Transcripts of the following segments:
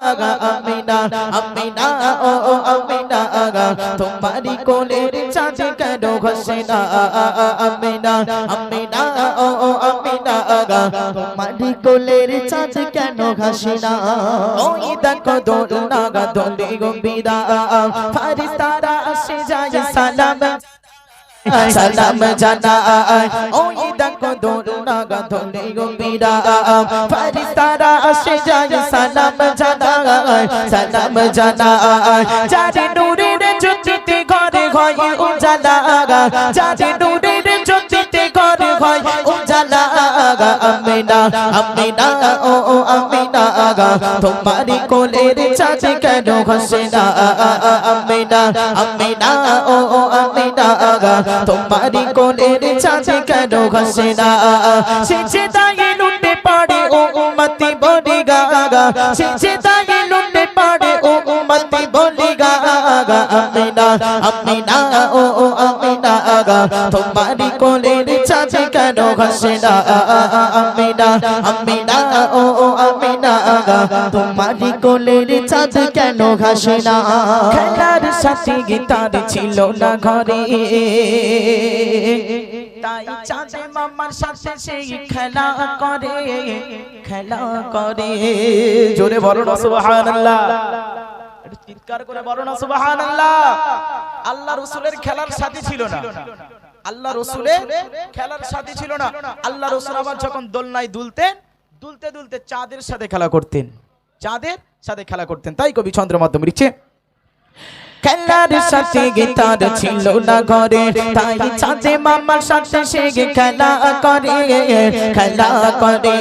Amina Amina, ও আমিনা তোমারি কোলের চাঁদ কেন ঘষে না? আমিনা আমিনা, ও আমিনা তোমারি কোলের চাঁদ কেন ঘষে না? ওই দেখো দোল নাগা, দোলে গম্ভীরা। ফারিস্তারা আসে যায়, সালাম। সালাম জানা ওই দোলে গম্ভীরা ফারিস্তারা আসে যায় সালাম জানা সালাম জানা চাঁদে নূরের জ্যোতিতে হয় উজালা চাঁদে নূরের জ্যোতিতে ঘরে হয় উজালা আমিনা আমিনা, ও আমিনা তোমারি কোলের চাঁদ কেন ঘষে না? আমিনা আমিনা, ও আমিনা তোমারি কোলের চাঁদ কেন ঘষে না? সেচে দায়ে লুটে পাড়ে ও উম্মতি বলি গাগা সেচে দায়ে লুটে পাড়ে ও উম্মতি গাগা আমিনা আমিনা, ও ও, আমিনা, আগা। তোমারি কোলের চাঁদ কেন ঘষে না? আমিনা আমিনা, ও ও, আমিনা, আগা। তোমারি কোলের চাঁদ কেন ঘষে না? খেলার সাথে গিটার ছিল না ঘরে। তাই চাঁদে মামার সাথে সেই খেলা করে খেলা করে। জোরে বলো সুবহানাল্লাহ। একটু চিৎকার করে বলো না, সুবহানাল্লাহ। আল্লাহ রসুলের খেলার সাথী ছিল না। আল্লাহ রসুলের খেলার সাথী ছিল না। আল্লাহ রসুল আবার যখন দোলনায় দুলতেন, দুলতে দুলতে চাঁদের সাথে খেলা করতেন। চাঁদের সাথে খেলা করতেন। তাই কবি চন্দ্র মাধ্যম লিখছে খেলার সাথে গিটার ছিল না ঘরে। তাই চাঁদে মামার সাথে সে খেলা করে। খেলা করে।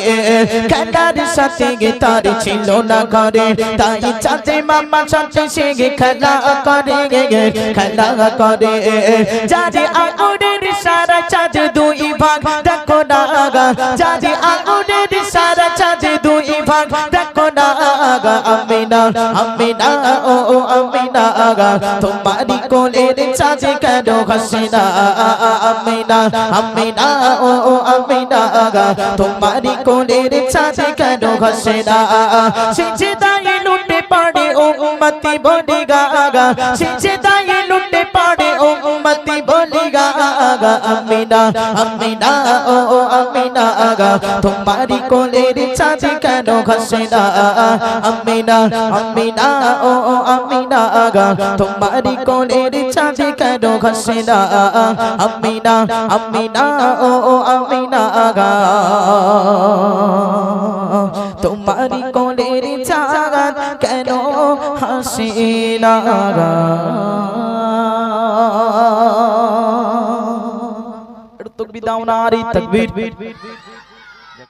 খেলার সাথে গিটার ছিল না ঘরে। তাই চাঁদে মামার সাথে সে খেলা করে। খেলা করে। যারে আগুনের সারা চাঁদ দুই ভাগ দেখো না যারে আগুনের সারা চাঁদ দুই ভাগ দেখো না আমিনা আমিনা ও ও আমিনা আগা তোমারি কোলের চাঁদে কেন ঘষে না আমিনা আমিনা, ও আমিনা তোমারি কোলের চাঁদে কেন ঘষে না লুটে পড়ে উম্মতি বলি গা সেজে দায়ে লুটে পড়ে গাগা আমিনা আমিনা ও আমিনা আগা তোমারি কোলের চাঁদ কেন ঘষে না আমিনা আমিনা ও আমিনা আগা তোমারি কোলের চাঁদ কেন ঘষে না আমিনা আমিনা ও আমিনা আগা তোমারি কোলের চাঁদ কেন হাসে না একটু